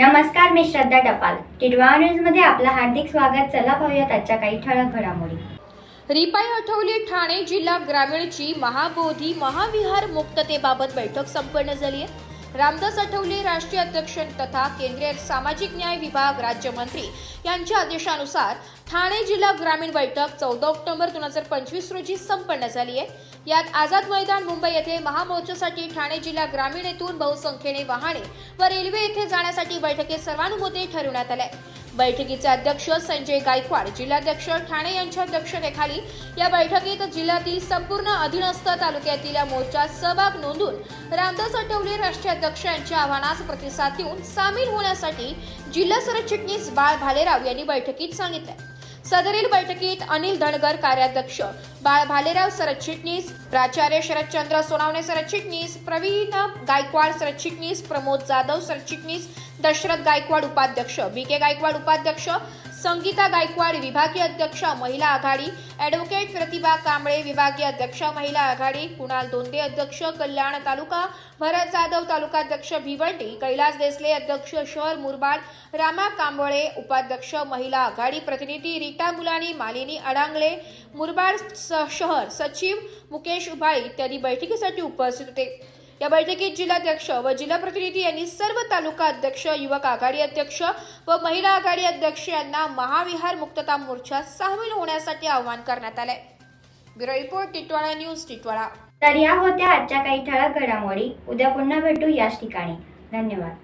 नमस्कार मी श्रद्धा टपाल. टिडवा न्यूजमध्ये आपलं हार्दिक स्वागत. चला पाहूयात आजच्या काही ठळक घडामोडी. रिपाई आठवले ठाणे जिल्हा ग्रामीणची महाबोधी महाविहार मुक्ततेबाबत बैठक संपन्न झाली आहे रामदास आठवले राष्ट्रीय अध्यक्ष तथा केंद्रीय सामाजिक न्याय विभाग राज्यमंत्री यांच्या आदेशानुसार ठाणे जिल्हा ग्रामीण बैठक चौदा ऑक्टोबर दोन हजार पंचवीस रोजी संपन्न झाली आहे. यात आझाद मैदान मुंबई येथे महामोर्चासाठी ठाणे जिल्हा ग्रामीण येथून बहुसंख्येने वाहने व रेल्वे येथे जाण्यासाठी बैठकीत सर्वानुमते ठरवण्यात आले बैठकीचे अध्यक्ष संजय गायकवाड जिल्हाध्यक्ष ठाणे यांच्या अध्यक्षतेखाली या बैठकीत जिल्ह्यातील संपूर्ण अधीनस्थ तालुक्यातील या मोर्चात सहभाग नोंदून रामदास आठवले राष्ट्रीय अध्यक्ष यांच्या आव्हानास प्रतिसाद देऊन सामील होण्यासाठी जिल्हा सरचिटणीस बाळ भालेराव यांनी बैठकीत सांगितलं. सदरील बैठकीत अनिल धनगर कार्याध्यक्ष बाळ भालेराव सरचिटणीस प्राचार्य शरदचंद्र सोनावणे सरचिटणीस प्रवीण गायकवाड सरचिटणीस प्रमोद जाधव सरचिटणीस दशरथ गायकवाड उपाध्यक्ष बी के गायकवाड उपाध्यक्ष संगीता गायकवाड विभागीय अध्यक्ष महिला आघाडी ॲडव्होकेट प्रतिभा कांबळे विभागीय अध्यक्ष महिला आघाडी कुणाल दोंदे अध्यक्ष कल्याण तालुका भरत जाधव तालुकाध्यक्ष भिवंडी कैलास देसले अध्यक्ष शहर मुरबाड रामा कांबळे उपाध्यक्ष महिला आघाडी प्रतिनिधी रीटा मुलानी मालिनी अडांगळे मुरबाड स- शहर सचिव मुकेश उभाळी इत्यादी बैठकीसाठी उपस्थित होते. या बैठकीत जिल्हाध्यक्ष व जिल्हा प्रतिनिधी यांनी सर्व तालुका अध्यक्ष युवक आघाडी अध्यक्ष व महिला आघाडी अध्यक्ष यांना महाविहार मुक्तता मोर्चात सामील होण्यासाठी आवाहन करण्यात आले bureau report Titwala news Titwala तर या होत्या आजच्या काही ठळक घडामोडी. उद्या पुन्हा भेटू याच ठिकाणी. धन्यवाद.